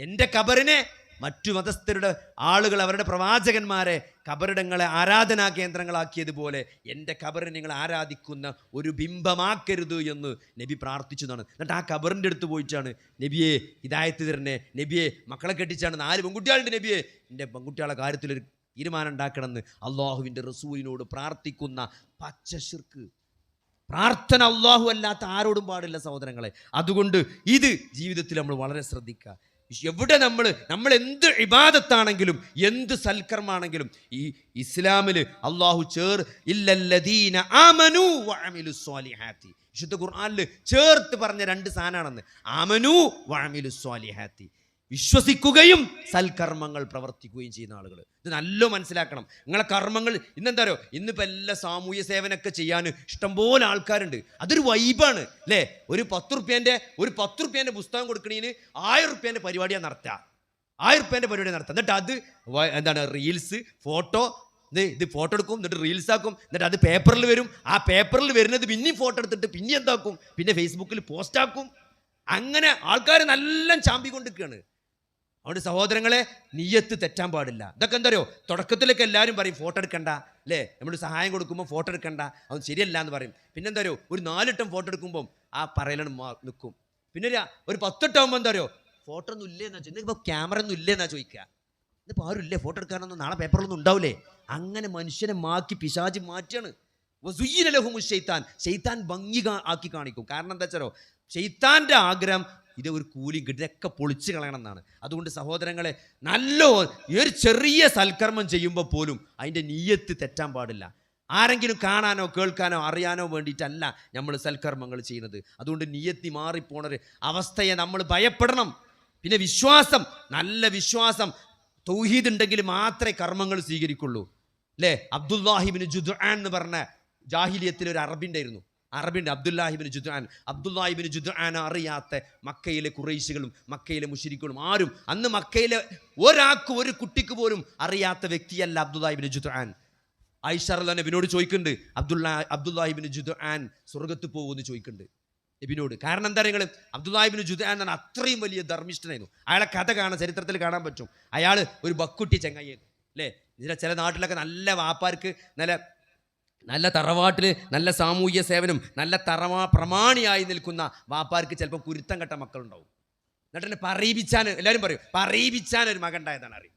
എന്റെ കബറിനെ മറ്റു മതസ്ഥരുടെ ആളുകൾ അവരുടെ പ്രവാചകന്മാരെ കബറിടങ്ങളെ ആരാധനാ കേന്ദ്രങ്ങളാക്കിയതുപോലെ എന്റെ കബറിനെ നിങ്ങൾ ആരാധിക്കുന്ന ഒരു ബിംബമാക്കരുത് എന്ന് നബി പ്രാർത്ഥിച്ചു എന്നാണ് എന്നിട്ട് ആ കബറിന്റെ അടുത്ത് പോയിട്ടാണ് നബിയെ ഇതായത്ത് തരണേ നബിയെ മക്കളെ കെട്ടിച്ചാണ് നാല് പെൺകുട്ടികളുണ്ട് നബിയെ. എന്റെ പെൺകുട്ടികളുടെ കാര്യത്തിലൊരു തീരുമാനം ഉണ്ടാക്കണമെന്ന് അള്ളാഹുവിന്റെ റസൂലിനോട് പ്രാർത്ഥിക്കുന്ന പച്ചശിർക്ക്. പ്രാർത്ഥന അള്ളാഹു അല്ലാത്ത ആരോടും പാടില്ല സഹോദരങ്ങളെ. അതുകൊണ്ട് ഇത് ജീവിതത്തിൽ നമ്മൾ വളരെ ശ്രദ്ധിക്കുക. എവിടെ നമ്മൾ നമ്മൾ എന്ത് ഇബാദത്താണെങ്കിലും എന്ത് സൽക്കർമാണെങ്കിലും ഈ ഇസ്ലാമിൽ അള്ളാഹു ചേർ ഇല്ലല്ലദീന ആമനു വഅമിലു സ്വാലിഹാത്തി. വിശുദ്ധ ഖുർആനിൽ ചേർത്ത് പറഞ്ഞ രണ്ട് സാധനമാണെന്ന് ആമനു വഅമിലു സ്വാലിഹാത്തി. വിശ്വസിക്കുകയും സൽക്കർമ്മങ്ങൾ പ്രവർത്തിക്കുകയും ചെയ്യുന്ന ആളുകൾ. ഇത് നല്ല മനസ്സിലാക്കണം. നിങ്ങളെ കർമ്മങ്ങൾ ഇന്നെന്താ അറിയോ? ഇന്നിപ്പോൾ എല്ലാ സാമൂഹ്യ സേവനമൊക്കെ ചെയ്യാൻ ഇഷ്ടംപോലെ ആൾക്കാരുണ്ട്. അതൊരു വൈബാണ് അല്ലേ? ഒരു പത്ത് റുപ്യേന്റെ ഒരു പത്ത് റുപ്യേന്റെ പുസ്തകം കൊടുക്കണേന് ആയിരം റുപ്യേന്റെ പരിപാടിയാണ് നടത്തുക. ആയിരം റുപ്യേന്റെ പരിപാടി നടത്തുക. എന്നിട്ട് അത് എന്താണ് റീൽസ് ഫോട്ടോ ഇത് ഫോട്ടോ എടുക്കും എന്നിട്ട് റീൽസ് ആക്കും എന്നിട്ട് അത് പേപ്പറിൽ വരും. ആ പേപ്പറിൽ വരുന്നത് പിന്നെയും ഫോട്ടോ എടുത്തിട്ട് പിന്നെ എന്താക്കും? പിന്നെ ഫേസ്ബുക്കിൽ പോസ്റ്റ് ആക്കും. അങ്ങനെ ആൾക്കാർ നല്ല ചാമ്പിക്കൊണ്ടിരിക്കുകയാണ്. അതുകൊണ്ട് സഹോദരങ്ങളെ നീയത്ത് തെറ്റാൻ പാടില്ല. ഇതൊക്കെ എന്തറിയോ? തുടക്കത്തിലൊക്കെ എല്ലാവരും പറയും ഫോട്ടോ എടുക്കണ്ട. അല്ലേ? നമ്മൾ സഹായം കൊടുക്കുമ്പോൾ ഫോട്ടോ എടുക്കണ്ട. അത് ശരിയല്ല എന്ന് പറയും. പിന്നെന്താ പറയുക ഒരു നാലിട്ടം ഫോട്ടോ എടുക്കുമ്പം ആ പറയലാണ് നിൽക്കും പിന്നെ ഒരു ഒരു പത്തെട്ടാകുമ്പോൾ എന്താ പറയുക ഫോട്ടോ ഒന്നും ഇല്ലേ എന്നാ ചോദിക്കുക ഇപ്പോൾ ക്യാമറ ഒന്നും ഇല്ലേ എന്നാ ചോദിക്കുക ഇതിപ്പോൾ ആരും ഇല്ലേ? ഫോട്ടോ എടുക്കാനൊന്നും നാളെ പേപ്പറിലൊന്നും ഉണ്ടാവില്ലേ അങ്ങനെ മനുഷ്യനെ മാക്കി പിശാചി മാറ്റാണ് ഷെയ്ത്താൻ ഷെയ്ത്താൻ ഭംഗി ആക്കി കാണിക്കും. കാരണം എന്താ വെച്ചാലോ? ഷെയ്ത്താന്റെ ആഗ്രഹം ഇത് ഒരു കൂലിയും കിട്ടി ഇതൊക്കെ പൊളിച്ച് കളയണം എന്നാണ് അതുകൊണ്ട് സഹോദരങ്ങളെ നല്ല ഒരു ചെറിയ സൽക്കർമ്മം ചെയ്യുമ്പോൾ പോലും അതിന്റെ നീയത്ത് തെറ്റാൻ പാടില്ല. ആരെങ്കിലും കാണാനോ കേൾക്കാനോ അറിയാനോ വേണ്ടിയിട്ടല്ല നമ്മൾ സൽക്കർമ്മങ്ങൾ ചെയ്യുന്നത്. അതുകൊണ്ട് നീയത്തി മാറിപ്പോണൊരു അവസ്ഥയെ നമ്മൾ ഭയപ്പെടണം. പിന്നെ വിശ്വാസം നല്ല വിശ്വാസം തൗഹീദ് ഉണ്ടെങ്കിൽ മാത്രമേ കർമ്മങ്ങൾ സ്വീകരിക്കുള്ളൂ. അല്ലേ? അബ്ദുല്ലാഹിബിന് ജുദ്ആൻ എന്ന് പറഞ്ഞ ജാഹിലിയത്തിൽ ഒരു അറബിണ്ടായിരുന്നു അറബിണ്ട് അബ്ദുല്ലാഹിബിന് ജുദ്ആൻ. അബ്ദുല്ലാഹിബിന് ജുദ്ആൻ അറിയാത്ത മക്കയിലെ കുറേശികളും മക്കയിലെ മുഷിരിക്കുകളും ആരും അന്ന് മക്കയിലെ ഒരാൾക്ക് ഒരു കുട്ടിക്ക് പോലും അറിയാത്ത വ്യക്തിയല്ല അബ്ദുല്ലാഹിബിന് ജുദ്ആൻ. തന്നെ നബിനോട് ചോദിക്കുന്നുണ്ട് അബ്ദുല്ലാ അബ്ദുല്ലാഹിബിന് ജുദ്ആൻ സ്വർഗത്ത് പോകുമെന്ന് ചോദിക്കുന്നുണ്ട് നബിനോട് കാരണം എന്താ നിങ്ങൾ അബ്ദുല്ലാഹിബിന് ജുദ്ആൻ എന്നാണ് അത്രയും വലിയ ധർമ്മിഷ്ഠനായിരുന്നു. അയാളെ കഥ കാണാൻ ചരിത്രത്തിൽ കാണാൻ പറ്റും. അയാൾ ഒരു ബക്കുട്ടി ചെങ്ങായിരുന്നു അല്ലേ? ചില നാട്ടിലൊക്കെ നല്ല വാപ്പാർക്ക് നല്ല നല്ല തറവാട്ടിൽ നല്ല സാമൂഹ്യ സേവനം നല്ല തറവാ പ്രമാണിയായി നിൽക്കുന്ന വാപ്പാർക്ക് ചിലപ്പോൾ കുരുത്തം കെട്ട മക്കളുണ്ടാവും. എന്നിട്ട് എന്നെ പറയിപ്പിച്ചാൻ എല്ലാവരും പറയും പറയിപ്പിച്ചാൻ ഒരു മകൻ ഉണ്ടായതാണ് അറിയും.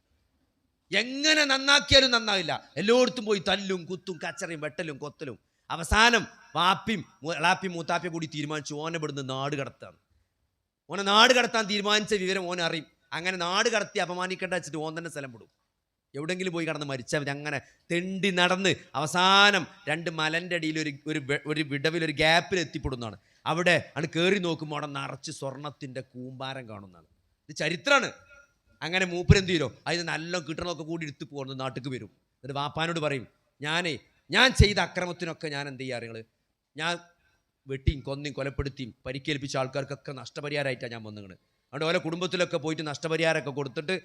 എങ്ങനെ നന്നാക്കിയാലും നന്നാവില്ല. എല്ലായിടത്തും പോയി തല്ലും കുത്തും കച്ചറയും വെട്ടലും കൊത്തലും. അവസാനം വാപ്പിയും ഇളാപ്പിയും മൂത്താപ്പിയും കൂടി തീരുമാനിച്ചു ഓനെ ഇവിടുന്ന് നാട് കടത്താണ് ഓനെ നാട് കടത്താൻ തീരുമാനിച്ച വിവരം ഓനെ അറിയും അങ്ങനെ നാട് കടത്തി അപമാനിക്കേണ്ട വെച്ചിട്ട് ഓൻ തന്നെ സ്ഥലം വിടും. എവിടെങ്കിലും പോയി കടന്ന് മരിച്ചവർ അങ്ങനെ തെണ്ടി നടന്ന് അവസാനം രണ്ട് മലന്റെ അടിയിൽ ഒരു ഒരു ഒരു വിടവിൽ ഒരു ഗ്യാപ്പിൽ എത്തിപ്പെടുന്നതാണ്. അവിടെ ആണ് കയറി നോക്കുമ്പോൾ അവിടെ നിറച്ച് സ്വർണത്തിന്റെ കൂമ്പാരം കാണുന്നതാണ്. ഇത് ചരിത്രമാണ് അങ്ങനെ മൂപ്പരെന്ത് ചെയ്യോ അതിന് നല്ല കിട്ടണമൊക്കെ കൂടി എടുത്തു പോകുന്നത് നാട്ടിൽ വരും. എന്നിട്ട് വാപ്പാനോട് പറയും ഞാനേ ഞാൻ ചെയ്ത അക്രമത്തിനൊക്കെ ഞാൻ എന്ത് ചെയ്യാറ് നിങ്ങൾ ഞാൻ വെട്ടിയും കൊന്നിയും കൊലപ്പെടുത്തിയും പരിക്കേൽപ്പിച്ച ആൾക്കാർക്കൊക്കെ നഷ്ടപരിഹാരമായിട്ടാണ് ഞാൻ വന്നത് അതുകൊണ്ട് ഓരോ കുടുംബത്തിലൊക്കെ പോയിട്ട് നഷ്ടപരിഹാരമൊക്കെ കൊടുത്തിട്ട്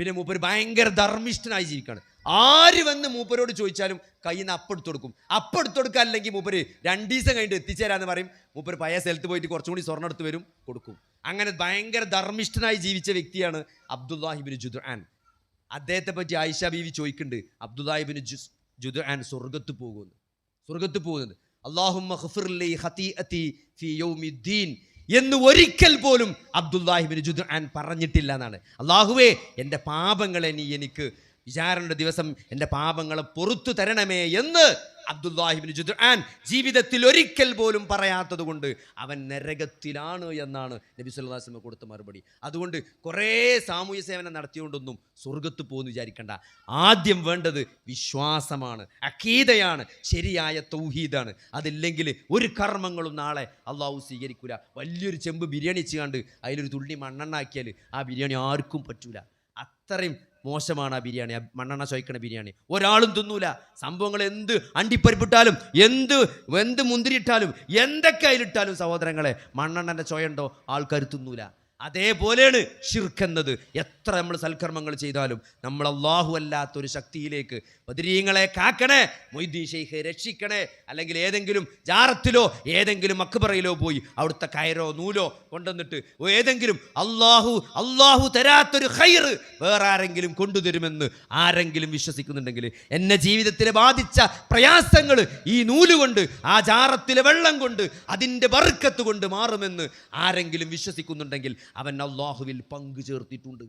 പിന്നെ മൂപ്പര് ഭയങ്കര ധർമ്മിഷ്ഠനായി ജീവിക്കുകയാണ് ആര് വന്ന് മൂപ്പരോട് ചോദിച്ചാലും കയ്യിൽ നിന്ന് അപ്പെടുത്തു കൊടുക്കും അപ്പെടുത്തു കൊടുക്കുക അല്ലെങ്കിൽ മൂപ്പര് രണ്ട് ദിവസം കഴിഞ്ഞിട്ട് എത്തിച്ചേരാന്ന് പറയും. മൂപ്പര് പഴയ സ്ഥലത്ത് പോയിട്ട് കുറച്ചും കൂടി സ്വർണം എടുത്ത് വരും കൊടുക്കും. അങ്ങനെ ഭയങ്കര ധർമ്മിഷ്ഠനായി ജീവിച്ച വ്യക്തിയാണ് അബ്ദുല്ലാഹിബിൻ ജുദ്ആൻ. അദ്ദേഹത്തെ പറ്റി ആയിഷ ബീവി ചോദിക്കുന്നുണ്ട് അബ്ദുല്ലാഹിബിൻ ജുദ്ആൻ സ്വർഗത്ത് പോകുന്നു? സ്വർഗത്ത് പോകുന്നത് അള്ളാഹുമ്മ എന്ന് ഒരിക്കൽ പോലും അബ്ദുല്ലാഹിബിൻ ജുദ്ആൻ പറഞ്ഞിട്ടില്ല എന്നാണ്. അള്ളാഹുവേ എന്റെ പാപങ്ങളെ നീ എനിക്ക് വിചാരണയുടെ ദിവസം എന്റെ പാപങ്ങളെ പൊറത്തു തരണമേ എന്ന് അബ്ദുല്ലാഹിബിൻ ജുദ്ആൻ ജീവിതത്തിൽ ഒരിക്കൽ പോലും പറയാത്തത് കൊണ്ട് അവൻ നരകത്തിലാണ് എന്നാണ് നബി സുല്ലാസ്മ കൊടുത്ത മറുപടി. അതുകൊണ്ട് കുറേ സാമൂഹ്യ സേവനം നടത്തിയോണ്ടൊന്നും സ്വർഗത്ത് പോകുന്ന വിചാരിക്കണ്ട. ആദ്യം വേണ്ടത് വിശ്വാസമാണ് അക്കീതയാണ് ശരിയായ തൗഹീദാണ്. അതില്ലെങ്കിൽ ഒരു കർമ്മങ്ങളും നാളെ അള്ളാഹു സ്വീകരിക്കൂല. വലിയൊരു ചെമ്പ് ബിരിയാണി ചെയ്യാണ്ട് അതിലൊരു തുള്ളി മണ്ണെണ്ണാക്കിയാൽ ആ ബിരിയാണി ആർക്കും പറ്റൂല. അത്രയും മോശമാണ് ആ ബിരിയാണി. ആ മണ്ണെണ്ണ ചോയ്ക്കണ ബിരിയാണി. ഒരാളും തിന്നൂല. സംഭവങ്ങൾ എന്ത് അണ്ടിപ്പരിപ്പിട്ടാലും എന്ത് എന്ത് മുന്തിരിയിട്ടാലും എന്തൊക്കെ അതിലിട്ടാലും സഹോദരങ്ങളെ മണ്ണെണ്ണന്റെ ചോയുണ്ടോ ആൾക്കാർ തിന്നൂല. അതേപോലെയാണ് ഷിർക്കെന്നത് എത്ര നമ്മൾ സൽക്കർമ്മങ്ങൾ ചെയ്താലും നമ്മൾ അള്ളാഹു അല്ലാത്ത ഒരു ശക്തിയിലേക്ക് ബദരീങ്ങളെ കാക്കണേ മൊയ്തീൻ ഷെയ്ഖെ രക്ഷിക്കണേ അല്ലെങ്കിൽ ഏതെങ്കിലും ജാറത്തിലോ ഏതെങ്കിലും അക്ബറയിലോ പോയി അവിടുത്തെ കയറോ നൂലോ കൊണ്ടുവന്നിട്ട് ഏതെങ്കിലും അള്ളാഹു അള്ളാഹു തരാത്തൊരു ഹൈർ വേറെ ആരെങ്കിലും കൊണ്ടുതരുമെന്ന് ആരെങ്കിലും വിശ്വസിക്കുന്നുണ്ടെങ്കിൽ എന്നെ ജീവിതത്തിൽ ബാധിച്ച പ്രയാസങ്ങൾ ഈ നൂലുകൊണ്ട് ആ ജാറത്തിലെ വെള്ളം കൊണ്ട് അതിന്റെ ബർക്കത്ത് കൊണ്ട് മാറുമെന്ന് ആരെങ്കിലും വിശ്വസിക്കുന്നുണ്ടെങ്കിൽ അവൻ അള്ളാഹുവിൽ പങ്കു ചേർത്തിട്ടുണ്ട്.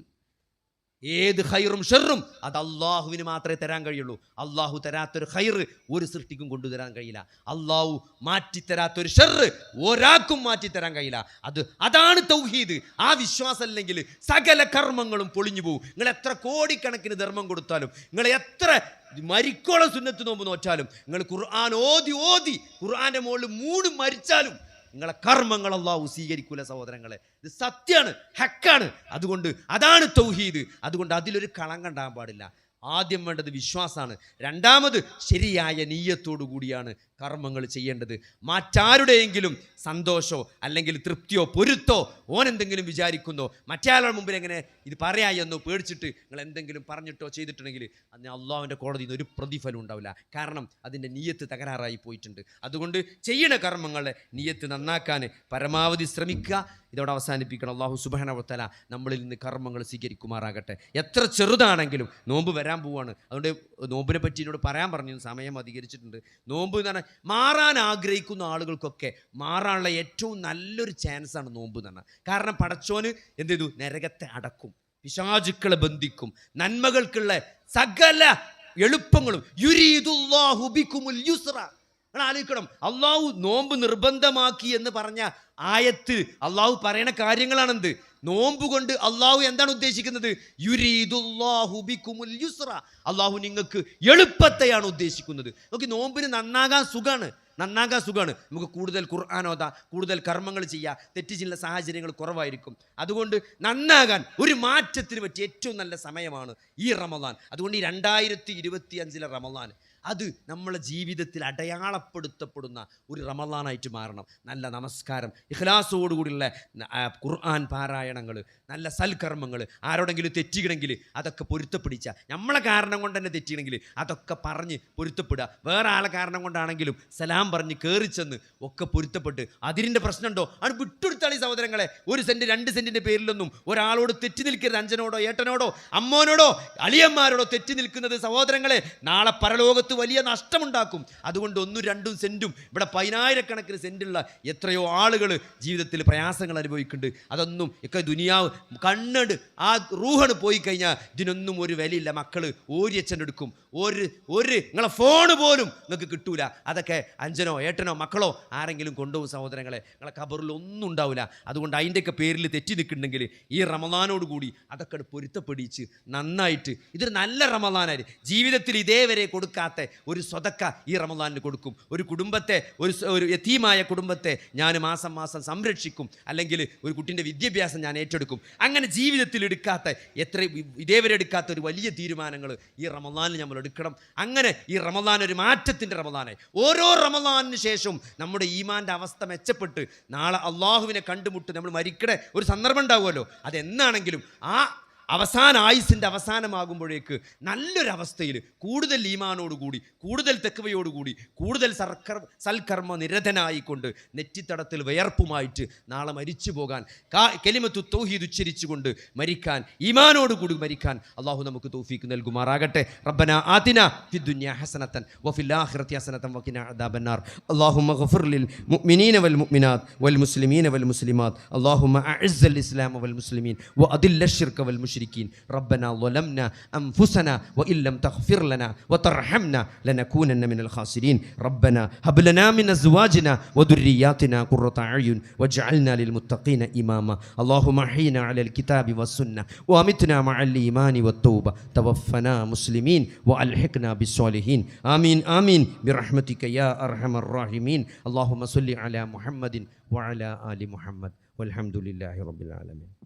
ഏത് ഹൈറും ഷെറും അത് അള്ളാഹുവിന് മാത്രമേ തരാൻ കഴിയുള്ളൂ. അള്ളാഹു തരാത്തൊരു ഹൈറ് ഒരു സൃഷ്ടിക്കും കൊണ്ടുതരാൻ കഴിയില്ല. അള്ളാഹു മാറ്റിത്തരാത്തൊരു ഷെറ് ഒരാൾക്കും മാറ്റിത്തരാൻ കഴിയില്ല. അത് അതാണ് തൗഹീദ്. ആ വിശ്വാസം അല്ലെങ്കിൽ സകല കർമ്മങ്ങളും പൊളിഞ്ഞു പോകും നിങ്ങൾ എത്ര കോടിക്കണക്കിന് ധർമ്മം കൊടുത്താലും നിങ്ങൾ എത്ര മരിക്കോളം സുന്നത്ത് നോമ്പ് നോറ്റാലും നിങ്ങൾ ഖുർആൻ ഓതി ഓതി ഖുർആന്റെ മുകളിൽ മൂട് മരിച്ചാലും നിങ്ങളെ കർമ്മങ്ങൾ അള്ളാഹു സ്വീകരിക്കൂല സഹോദരങ്ങളെ. ഇത് സത്യമാണ് ഹക്കാണ്. അതുകൊണ്ട് അതാണ് തൗഹീദ്. അതുകൊണ്ട് അതിലൊരു കളം കണ്ടാൻ പാടില്ല. ആദ്യം വേണ്ടത് വിശ്വാസമാണ്. രണ്ടാമത് ശരിയായ നീയത്തോടു കൂടിയാണ് കർമ്മങ്ങൾ ചെയ്യേണ്ടത്. മറ്റാരുടെയെങ്കിലും സന്തോഷോ അല്ലെങ്കിൽ തൃപ്തിയോ പൊരുത്തോ ഓൻ എന്തെങ്കിലും വിചാരിക്കുന്നോ മറ്റേ മുമ്പിൽ എങ്ങനെ ഇത് പറയായെന്നോ പേടിച്ചിട്ട് നിങ്ങൾ എന്തെങ്കിലും പറഞ്ഞിട്ടോ ചെയ്തിട്ടുണ്ടെങ്കിൽ അന്ന് അള്ളാഹുവിന്റെ കോടതിയിൽ നിന്ന് ഒരു പ്രതിഫലം ഉണ്ടാവില്ല. കാരണം അതിന്റെ നീയത്ത് തകരാറായി പോയിട്ടുണ്ട്. അതുകൊണ്ട് ചെയ്യണ കർമ്മങ്ങളെ നീയത്ത് നന്നാക്കാൻ പരമാവധി ശ്രമിക്കുക. ഇതോടെ അവസാനിപ്പിക്കണം. അള്ളാഹു സുബാനവത്തല നമ്മളിൽ നിന്ന് കർമ്മങ്ങൾ സ്വീകരിക്കുമാറാകട്ടെ. എത്ര ചെറുതാണെങ്കിലും നോമ്പ് വരാൻ പോവാണ്. അതുകൊണ്ട് നോമ്പിനെ പറ്റി എന്നോട് പറയാൻ പറഞ്ഞു. സമയം അധികരിച്ചിട്ടുണ്ട്. നോമ്പ് എന്ന് പറഞ്ഞാൽ മാറാൻ ആഗ്രഹിക്കുന്ന ആളുകൾക്കൊക്കെ മാറാനുള്ള ഏറ്റവും നല്ലൊരു ചാൻസാണ് നോമ്പ് എന്ന് പറഞ്ഞാൽ. കാരണം പടച്ചോന് എന്ത് ചെയ്തു? നരകത്തെ അടക്കും. പിശാചുക്കളെ ബന്ധിക്കും. നന്മകൾക്കുള്ള സകല എളുപ്പങ്ങളും. ആലോചിക്കണം. അള്ളാഹു നോമ്പ് നിർബന്ധമാക്കി എന്ന് പറഞ്ഞ ആയത്ത് അള്ളാഹു പറയണ കാര്യങ്ങളാണെന്ത്? നോമ്പ് കൊണ്ട് അള്ളാഹു എന്താണ് ഉദ്ദേശിക്കുന്നത്? അള്ളാഹു നിങ്ങൾക്ക് എളുപ്പത്തെയാണ് ഉദ്ദേശിക്കുന്നത്. നോക്കി നോമ്പിന് നന്നാകാൻ സുഖമാണ് നന്നാകാൻ സുഖമാണ് നമുക്ക് കൂടുതൽ ഖുർആാനോദ കൂടുതൽ കർമ്മങ്ങൾ ചെയ്യുക തെറ്റ് ചില സാഹചര്യങ്ങൾ കുറവായിരിക്കും. അതുകൊണ്ട് നന്നാകാൻ ഒരു മാറ്റത്തിന് പറ്റിയ ഏറ്റവും നല്ല സമയമാണ് ഈ റമദാൻ. അതുകൊണ്ട് ഈ രണ്ടായിരത്തി ഇരുപത്തി അഞ്ചിലെ റമദാൻ. അത് നമ്മളെ ജീവിതത്തിൽ അടയാളപ്പെടുത്തപ്പെടുന്ന ഒരു റമദാനായിട്ട് മാറണം. നല്ല നമസ്കാരം ഇഖ്ലാസോടുകൂടിയുള്ള ഖുർആൻ പാരായണങ്ങൾ നല്ല സൽക്കർമ്മങ്ങൾ ആരോടെങ്കിലും തെറ്റിക്കണമെങ്കിൽ അതൊക്കെ പൊരുത്തപ്പിടിച്ച നമ്മളെ കാരണം കൊണ്ട് തന്നെ തെറ്റിക്കണമെങ്കിൽ അതൊക്കെ പറഞ്ഞ് പൊരുത്തപ്പെടുക. വേറെ ആളെ കാരണം കൊണ്ടാണെങ്കിലും സലാം പറഞ്ഞ് കയറിച്ചെന്ന് ഒക്കെ പൊരുത്തപ്പെട്ട് അതിരിന്റെ പ്രശ്നമുണ്ടോ? അത് വിട്ടുകൊടുത്താളി സഹോദരങ്ങളെ. ഒരു സെന്റ് രണ്ട് സെന്റിന്റെ പേരിലൊന്നും ഒരാളോട് തെറ്റി നിൽക്കരുത്. അഞ്ചനോടോ ഏട്ടനോടോ അമ്മോനോടോ അളിയന്മാരോടോ തെറ്റി നിൽക്കുന്നത് സഹോദരങ്ങളെ നാളെ പരലോകത്ത് വലിയ നഷ്ടമുണ്ടാക്കും. അതുകൊണ്ട് ഒന്നും രണ്ടും സെന്റും ഇവിടെ പതിനായിരക്കണക്കിന് സെന്റുള്ള എത്രയോ ആളുകൾ ജീവിതത്തിൽ പ്രയാസങ്ങൾ അനുഭവിക്കുന്നുണ്ട്. അതൊന്നും ഒക്കെ ദുനിയാവ് കണ്ണട് ആ റൂഹണ് പോയി കഴിഞ്ഞാൽ ഇതിനൊന്നും ഒരു വിലയില്ല. മക്കൾ ഒരു എടുക്കും. ഒരു ഒരു നിങ്ങളെ ഫോണ് പോലും നിങ്ങൾക്ക് കിട്ടൂല. അതൊക്കെ അഞ്ചനോ ഏട്ടനോ മക്കളോ ആരെങ്കിലും കൊണ്ടുപോകും സഹോദരങ്ങളെ. നിങ്ങളെ കബറിൽ ഒന്നും ഉണ്ടാവില്ല. അതുകൊണ്ട് അതിന്റെയൊക്കെ പേരിൽ തെറ്റി നിൽക്കുന്നുണ്ടെങ്കിൽ ഈ റമദാനോട് കൂടി അതൊക്കെ പൊരുത്തപ്പെടിച്ച് നന്നായിട്ട്. ഇതൊരു നല്ല റമദാനായി ജീവിതത്തിൽ ഇതേവരെ കൊടുക്കാത്ത ഒരു സ്വതക്ക ഈ റമദാനിന് കൊടുക്കും. ഒരു കുടുംബത്തെ ഒരു ഒരു യതീമായ കുടുംബത്തെ ഞാൻ മാസം മാസം സംരക്ഷിക്കും. അല്ലെങ്കിൽ ഒരു കുട്ടിന്റെ വിദ്യാഭ്യാസം ഞാൻ ഏറ്റെടുക്കും. അങ്ങനെ ജീവിതത്തിൽ എടുക്കാത്ത എത്ര ഇതേവരെടുക്കാത്ത ഒരു വലിയ തീരുമാനങ്ങൾ ഈ റമദാനിൽ നമ്മൾ എടുക്കണം. അങ്ങനെ ഈ റമദാൻ ഒരു മാറ്റത്തിന്റെ റമദാനായി. ഓരോ റമദാനിന് ശേഷവും നമ്മുടെ ഈമാന്റെ അവസ്ഥ മെച്ചപ്പെട്ട് നാളെ അള്ളാഹുവിനെ കണ്ടുമുട്ട് നമ്മൾ മരിക്കണ ഒരു സന്ദർഭം ഉണ്ടാവുമല്ലോ. അതെന്നാണെങ്കിലും ആ അവസാന ആയുസിന്റെ അവസാനമാകുമ്പോഴേക്ക് നല്ലൊരവസ്ഥയിൽ കൂടുതൽ ലീമാനോടുകൂടി കൂടുതൽ തെക്കുവയോടുകൂടി കൂടുതൽ സർക്കർ സൽക്കർമ്മ നിരതനായിക്കൊണ്ട് നെറ്റിത്തടത്തിൽ വിയർപ്പുമായിട്ട് നാളെ മരിച്ചു പോകാൻ കാ കെലിമത്തു തോഹീദ് ഉച്ചരിച്ചുകൊണ്ട് മരിക്കാൻ ഈമാനോടുകൂടി മരിക്കാൻ അള്ളാഹു നമുക്ക് തോഫീക്ക് നൽകുമാറാകട്ടെ. റബ്ബന ആദിന ഫിദ്ദുന്യ ഹസനത്തൻ വഫിൽ ഹസനത്തൻ വഖിന അദാബന്നാർ. അള്ളാഹു മഹഫുർലിൽ ലിൽ മുഅ്മിനീന വൽ മുഅ്മിനാത്ത് വൽ മുസ്ലിമീന വൽ മുസ്ലിമാത്ത് അല്ലാഹുമ്മ അഅസ്സൽ ഇസ്ലാമ വൽ മുസ്ലിമീൻ വഅദില്ല ശിർക വൽ മുശ്രികീൻ المشركين. ربنا ظلمنا أنفسنا وإن لم تغفر لنا وترحمنا لنكونن من الخاسرين. ربنا هب لنا من أزواجنا وذرياتنا قرة أعين واجعلنا للمتقين إماما. اللهم أحينا على الكتاب والسنة وأمتنا مع الإيمان والتوبة. توفنا مسلمين وألحقنا بالصالحين. آمين آمين. برحمتك يا أرحم الراحمين. اللهم صل على محمد وعلى آل محمد. والحمد لله رب العالمين.